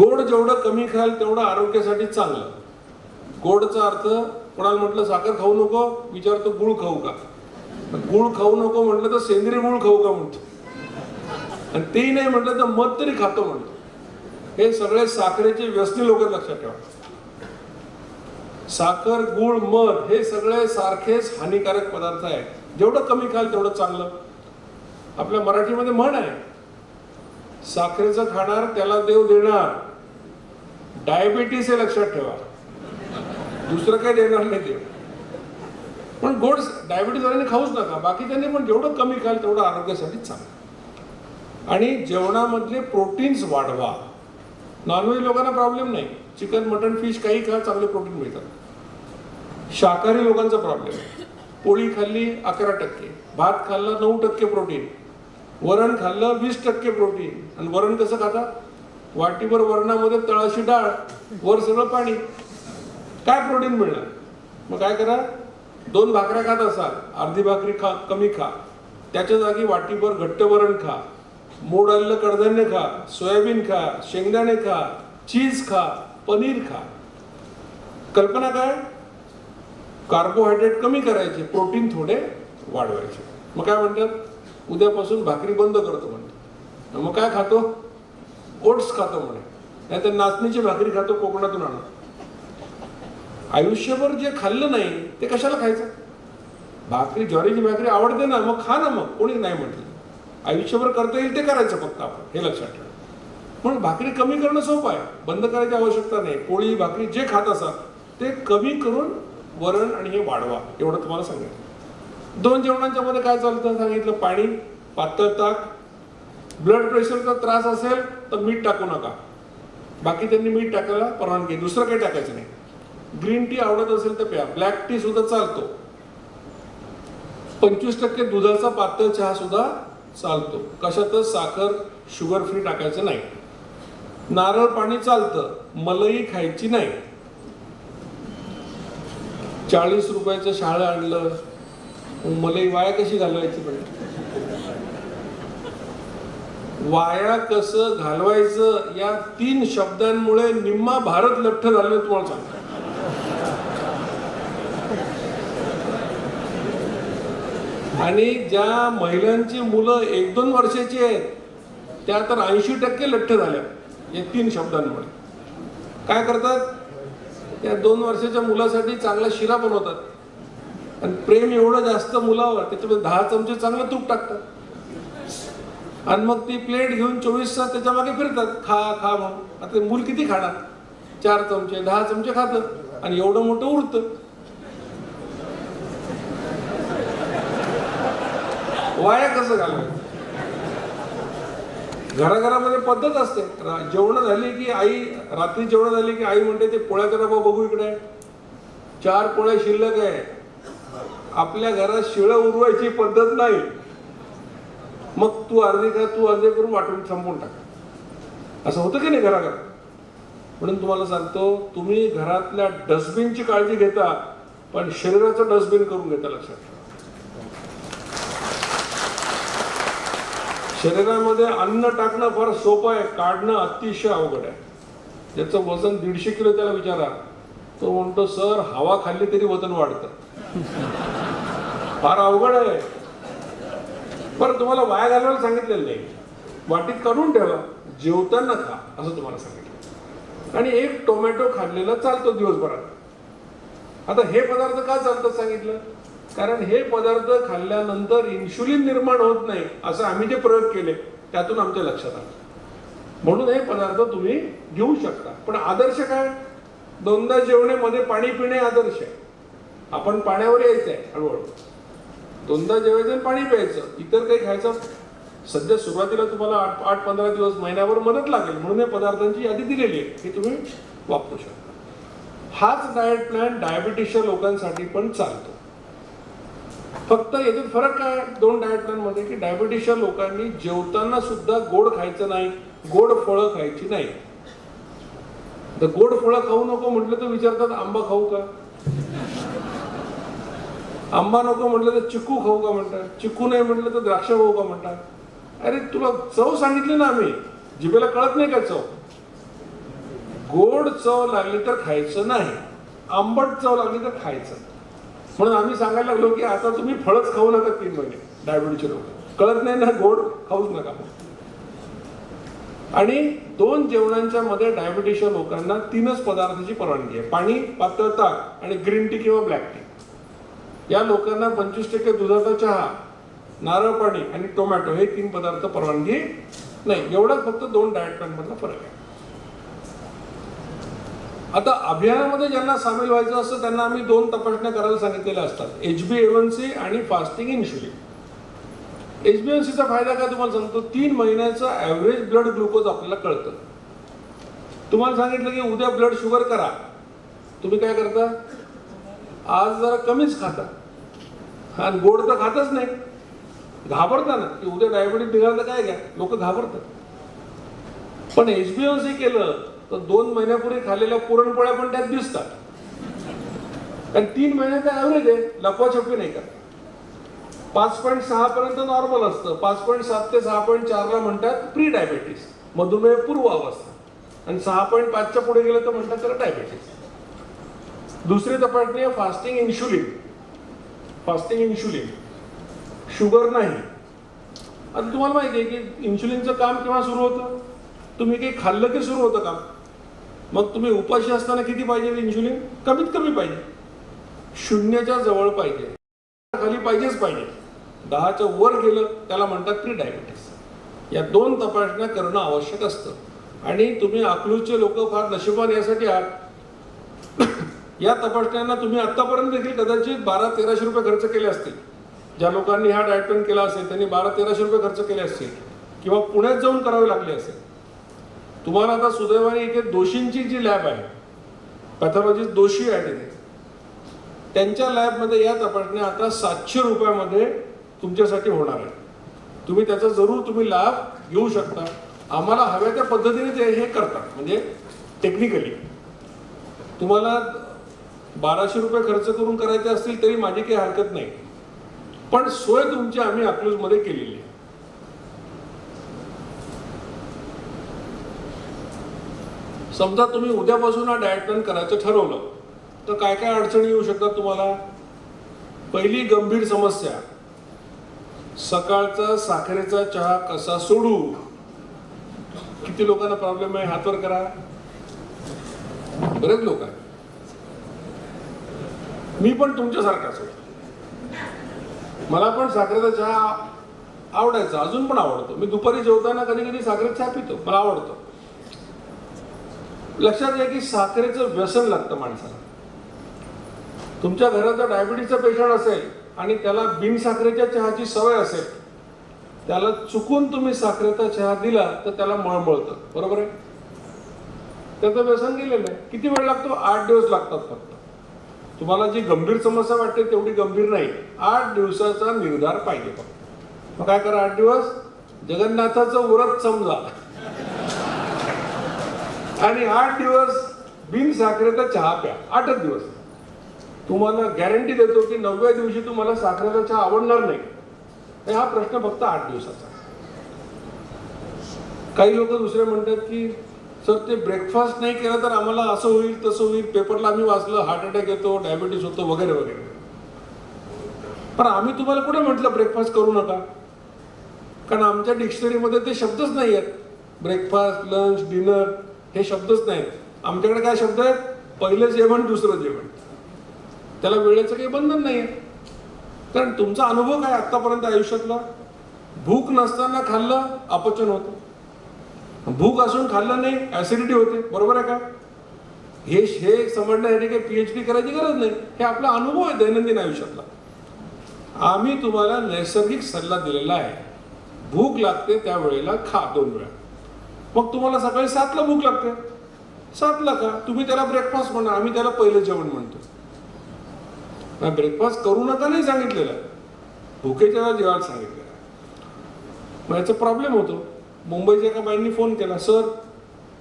गोड जेवढं कमी खाल तेवढं आरोग्यासाठी चांगलं. गोडचा अर्थ कोणाला म्हटलं साखर खाऊ नको विचारतो गुळ खाऊ का? गुळ खाऊ नको म्हटलं तर सेंद्रिय गुळ खाऊ का म्हणतो? आणि तेही नाही म्हटलं तर मध तरी खातो म्हणतो. हे सगळे साखरेचे व्यसनी लोक लक्षात ठेवा. साखर गुळ मध हे सगळे सारखेच हानिकारक पदार्थ आहेत. जेवढं कमी खाल तेवढं चांगलं. आपल्या मराठीमध्ये म्हण आहे साखरेचं खाणार त्याला देव देणार. डायबिटीस हे लक्षात ठेवा. दुसरं काही देणार नाही ते. पण गोड डायबिटीस वाल्याने खाऊच नका. बाकी त्यांनी पण जेवढं कमी खाल तेवढं आरोग्यासाठी चांगलं. आणि जेवणामधले प्रोटीन्स वाढवा. नॉनव्हेज लोकांना प्रॉब्लेम नाही. चिकन मटन फिश काही खा चांगले प्रोटीन मिळतात. शाकाहारी लोकांचा प्रॉब्लेम. पोळी खाल्ली अकरा टक्के. भात खाल्ला नऊ टक्के प्रोटीन. वरण खाल्लं वीस टक्के प्रोटीन. आणि वरण कसं खाता? वाटीभर वरणामध्ये तळाशी डाळ वर सगळं पाणी. काय प्रोटीन मिळणार? मग काय करा? दोन भाकऱ्या खात असाल अर्धी भाकरी खा कमी खा. त्याच्या जागी वाटीभर घट्ट वरण खा. मोड आलेलं कडधान्य खा. सोयाबीन खा शेंगदाणे खा. चीज खा. पनीर खा. कल्पना काय? कार्बोहायड्रेट कमी करायचे प्रोटीन थोडे वाढवायचे. मग काय म्हणतात? उद्यापासून भाकरी बंद करतो म्हणतो मग काय खातो? ओट्स खातो म्हणे. नाहीतर नाचणीची भाकरी खातो कोकणातून आणा आयुष्यभर जे खाल्लं नाही ते कशाला खायचं? भाकरी ज्वारीची भाकरी आवडते ना मग खा ना मग. कोणी नाही म्हटलं. आयुष्यभर करता येईल ते करायचं फक्त आपण हे लक्षात ठेवा. म्हणून भाकरी कमी करणं सोपं आहे. बंद करायची आवश्यकता नाही. पोळी भाकरी जे खात असाल ते कमी करून वरण आणि हे वाढवा. एवढं तुम्हाला सांगितलं दोन जेवणांच्या मध्ये काय चालतं? सांगितलं पाणी पातळ ताक ब्लड प्रेशरचा त्रास असेल तर मीठ टाकू नका. बाकी त्यांनी मीठ टाकायला परवानगी दुसरं काही टाकायचं नाही. ग्रीन टी आवडत असेल तर प्या. ब्लॅक टी सुद्धा चालतो. पंचवीस टक्के दुधाचा पातळ चहा सुद्धा चालतो. कशातच साखर शुगर फ्री टाकायचं नाही. नारळ पाणी चालतं. मलई खायची नाही. चाळीस रुपयाचं शाळा आणलं. मलई वाया कशी घालवायची पण? वाया कसं घालवायचं या तीन शब्दांमुळे निम्मा भारत लठ्ठ झालेलं तुम्हाला सांगतो. आणि ज्या महिलांची मुलं एक दोन वर्षाची आहेत त्या तर ऐंशी टक्के लठ्ठ झाल्या या तीन शब्दांमुळे. काय करतात? त्या दोन वर्षाच्या मुलासाठी चांगला शिरा बनवतात. आणि प्रेम एवढं जास्त मुलावर त्याच्यामध्ये दहा चमचे चांगलं तूप टाकतात. आणि मग ती प्लेट घेऊन चोवीस तास त्याच्यामागे फिरतात. खा खा म्हणून. आता मूल किती खाणार? चार चमचे दहा चमचे खातं आणि एवढं मोठं उरतं. वाया कसं घालवायचं? घराघरामध्ये पद्धत असते. जेवण जेवणं झाली की आई रात्री जेवणं झाली की आई म्हणते ते पोळ्याचा डबा बघू इकडे. चार पोळ्या शिल्लक आहे. आपल्या घरात शिळं उरवायची पद्धत नाही. मग तू अर्धी खा तू अर्धे करून वाटून संपवून टाक. असं होतं की नाही घराघरात? म्हणून तुम्हाला सांगतो तुम्ही घरातल्या डस्टबिनची काळजी घेता पण शरीराचं डस्टबिन करून घेता लक्षात ठेवा. शरीरामध्ये अन्न टाकणं फार सोपं आहे काढणं अतिशय अवघड आहे. ज्याचं वजन दीडशे किलो त्याला विचारा. तो म्हणतो सर हवा खाल्ली तरी वजन वाढतं. फार अवघड आहे. बरं तुम्हाला वाया घालवायला सांगितलेलं नाही. वाटीत काढून ठेवा जेवताना खा असं तुम्हाला सांगितलं. आणि एक टोमॅटो खाल्लेला चालतो दिवसभरात. आता हे पदार्थ का चालतात सांगितलं? कारण हे पदार्थ खाल्ल्यानंतर इन्शुलिन निर्माण होत नाही असं आम्ही जे प्रयोग केले त्यातून आमच्या लक्षात आलं. म्हणून हे पदार्थ तुम्ही घेऊ शकता. पण आदर्श काय? दोनदा जेवण्यामध्ये पाणी पिणे आदर्श आहे. आपण पाण्यावर यायचं आहे हळूहळू. दोनदा जेवायचं आणि पाणी प्यायचं. इतर काही खायचं सध्या सुरुवातीला तुम्हाला आठ आठ पंधरा दिवस महिन्यावर मदत लागेल. म्हणून या पदार्थांची यादी दिलेली आहे की तुम्ही वापरू शकता. हाच डायट प्लॅन डायबिटीसच्या लोकांसाठी पण चालतो. फक्त याच्यात फरक काय दोन डायट प्लॅनमध्ये की डायबिटीसच्या लोकांनी जेवताना सुद्धा गोड खायचं नाही गोड फळं खायची नाही. तर गोड फळं खाऊ नको म्हटलं तर विचारतात आंबा खाऊ का? आंबा नको म्हटलं तर चिकू खाऊ का म्हणतात? चिकू नाही म्हटलं तर द्राक्ष खाऊ का म्हणतात? अरे तुला चव सांगितली ना आम्ही. जिभेला कळत नाही का चव? गोड चव लागली तर खायचं नाही. आंबट चव लागली तर खायचं. म्हणून आम्ही सांगायला लागलो की आता तुम्ही फळच खाऊ नका तीन महिने. डायबिटीसचे लोक कळत नाही ना गोड खाऊच नका. आणि दोन जेवणांच्या मध्ये डायबिटीसच्या लोकांना तीनच पदार्थाची परवानगी आहे. पाणी पातळ ताक आणि ग्रीन टी किंवा ब्लॅक टी या लोकांना पंचवीस टक्के दुधाचा चहा नारळ पाणी आणि टोमॅटो हे तीन पदार्थ परवानगी नाही. एवढाच फक्त दोन डायट प्लॅन मधला फरक आहे. आता अभियानामध्ये ज्यांना सामील व्हायचं असतं त्यांना आम्ही दोन तपासण्या करायला सांगितलेल्या असतात. H B A one C आणि fasting insulin H B N सीचा फायदा काय तुम्हाला सांगतो? तीन महिन्याचं ॲव्हरेज ब्लड ग्लुकोज आपल्याला कळतं. तुम्हाला सांगितलं की उद्या ब्लड शुगर करा. तुम्ही काय करता? आज जरा कमीच खाता. आणि गोड तर खातच नाही. घाबरताना. की उद्या डायबिटीस निघालं तर काय घ्या? लोक घाबरतात. पण एच बी एन सी केलं तर दोन महिन्यापूर्वी खाल्लेल्या पुरणपोळ्या पण त्यात दिसतात. कारण तीन महिन्याचा ॲव्हरेज आहे? लपवाछपवी नाही का? पाच पॉईंट सहा पर्यंत नॉर्मल असतं. पाच पॉईंट सात ते सहा पॉईंट चारला म्हणतात प्री डायबेटीस मधुमेह पूर्व अवस्था आणि सहा पॉईंट पाचच्या पुढे गेलं तर म्हणतात त्याला डायबेटीस दुसरी तपासणी आहे fasting insulin fasting insulin sugar नाही. आता तुम्हाला माहिती आहे की इन्शुलिनचं काम केव्हा सुरू होतं? तुम्ही काही खाल्लं की सुरू होतं काम? मग तुम्ही उपाशी असताना किती पाहिजे इन्शुलिन कमीत कमी पाहिजे. शून्याच्या जवळ पाहिजे. खाली पाहिजेच पाहिजे. दहाच्या वर गेलं त्याला म्हणतात प्री डायबिटीस या दोन तपासण्या करणं आवश्यक असतं. आणि तुम्ही अकलूजचे लोक फार नशिबान यासाठी आहात. या तपासण्यांना तुम्ही आतापर्यंत देखील कदाचित बारा तेराशे रुपये खर्च केले असतील. ज्या लोकांनी हा डायट प्लॅन केला असेल त्यांनी बारा तेराशे रुपये खर्च केले असतील. किंवा पुण्यात जाऊन करावे लागले असेल. तुम्हाला आता सुदैवाने इथे दोषींची जी लॅब आहे पॅथॉलॉजिस्ट दोषी आहे तिथे त्यांच्या लॅबमध्ये या तपासण्या आता सातशे रुपयामध्ये तुमच्यासाठी होणार आहे तुम्ही त्याचा जरूर तुम्ही लाभ घेऊ शकता. आम्हाला हव्या त्या पद्धतीने ते हे करतात. म्हणजे टेक्निकली तुम्हाला बाराशे रुपये खर्च करून करायचे असतील तरी माझी काही हरकत नाही. पण सोय तुमची आम्ही अकलूजमध्ये केलेली आहे. समजा तुम्ही उद्यापासून हा डायट प्लॅन करायचं ठरवलं तर काय काय अडचणी येऊ शकतात तुम्हाला? पहिली गंभीर समस्या सकाळचा साखरेचा चहा कसा सोडू? किती लोकांना प्रॉब्लेम आहे? हातवर करा. बरेच लोक आहेत. मी पण तुमच्यासारखाच होतो. मला पण साखरेचा चहा आवडायचा अजून पण आवडतो. मी दुपारी जेवताना कधी कधी साखरेचा चहा पितो मला आवडतो. लक्षात घ्या की साखरेचं व्यसन लागतं माणसाला. तुमच्या घरात जर डायबिटीसचा पेशंट असेल आणि त्याला बिनसाखरेच्या चहाची सवय असेल त्याला चुकून तुम्ही साखरेचा चहा दिला तर त्याला मळमळतं बरोबर आहे? त्याचं व्यसन गेलेलं आहे. किती वेळ लागतो? आठ दिवस लागतात फक्त. तुम्हाला जी गंभीर समस्या वाटते तेवढी गंभीर नाही. आठ दिवसाचा निर्धार पाहिजे फक्त. मग काय करा आठ दिवस? जगन्नाथाचं व्रत समजा. आणि आठ दिवस बिन साखरेचा चहा प्या. आठच दिवस. तुम्हाला गॅरंटी देतो की नवव्या दिवशी तुम्हाला साखरेचा चहा आवडणार नाही. तर हा प्रश्न फक्त आठ दिवसाचा. काही लोक दुसरे म्हणतात की सर ते ब्रेकफास्ट नाही केलं तर आम्हाला असं होईल तसं होईल. पेपरला आम्ही वाचलं हार्ट अटॅक येतो डायबिटीस होतो वगैरे वगैरे. पण आम्ही तुम्हाला कुठे म्हटलं ब्रेकफास्ट करू नका? कारण आमच्या डिक्शनरीमध्ये ते शब्दच नाही आहेत. ब्रेकफास्ट लंच डिनर हे शब्दच नाहीत आमच्याकडे काय शब्द आहेत? पहिलं जेवण दुसरं जेवण. त्याला वेळेचं काही बंधन नाही आहे कारण तुमचा अनुभव काय आतापर्यंत आयुष्यातला? भूक नसताना खाल्लं अपचन होतं. भूक असून खाल्लं नाही ऍसिडिटी होते. बरोबर आहे का? हे हे समजण्यासाठी काही पीएच डी करायची गरज नाही. हे आपला अनुभव आहे दैनंदिन आयुष्यातला. आम्ही तुम्हाला नैसर्गिक सल्ला दिलेला आहे. भूक लागते त्यावेळेला खा दोन वेळा. मग तुम्हाला सकाळी सातला भूक लागते. सातला का तुम्ही त्याला ब्रेकफास्ट म्हणा आम्ही त्याला पहिलं जेवण म्हणतो. ब्रेकफास्ट करू नका नाही सांगितलेलं. भुकेच्या जेवायला सांगितलेलं. मग याचा प्रॉब्लेम होतो. मुंबईच्या एका बाईंनी फोन केला सर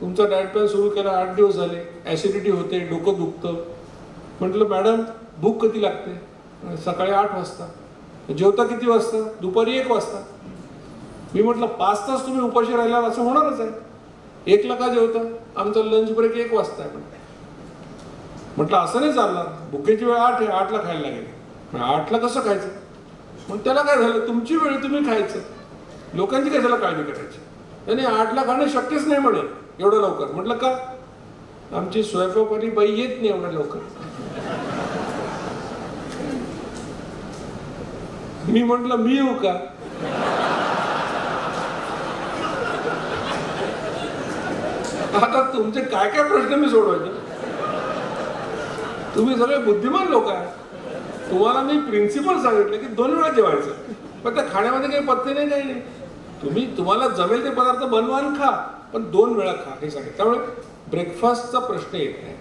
तुमचा डायट प्लॅन सुरू केला आठ दिवस झाले ॲसिडिटी होते डोकं दुखतं. म्हटलं मॅडम भूक कधी लागते? सकाळी आठ वाजता. जेवता किती वाजता? दुपारी एक वाजता. मी म्हटलं पाच तास तुम्ही उपाशी राहिला असं होणारच आहे. एकला का जेवता? आमचा लंच ब्रेक एक वाजता आहे. म्हटलं म्हटलं असं नाही चालणार. भुकेची वेळ आठ आहे आठला खायला लागेल. आठला कसं खायचं? मग त्याला काय झालं? तुमची वेळ तुम्ही खायचं. लोकांची कशाला काळजी करायची? त्याने आठला खाणं शक्यच नाही म्हणे एवढं लवकर. म्हटलं का? आमची स्वयंपाकवाली बाई येत नाही एवढ्या लवकर. मी म्हटलं मी येऊ का? आता तुमचे काय काय प्रश्न मी सोडवायचे? तुम्ही सगळे बुद्धिमान लोक आहे तुम्हाला मी प्रिन्सिपल सांगितलं की दोन वेळा जेवायचं. पण त्या खाण्यामध्ये काही पत्ते नाही काही नाही. तुम्ही तुम्हाला जमेल ते पदार्थ बनवा आणि खा पण दोन वेळा खा हे सांगितलं. त्यामुळे ब्रेकफास्टचा प्रश्न येत नाही.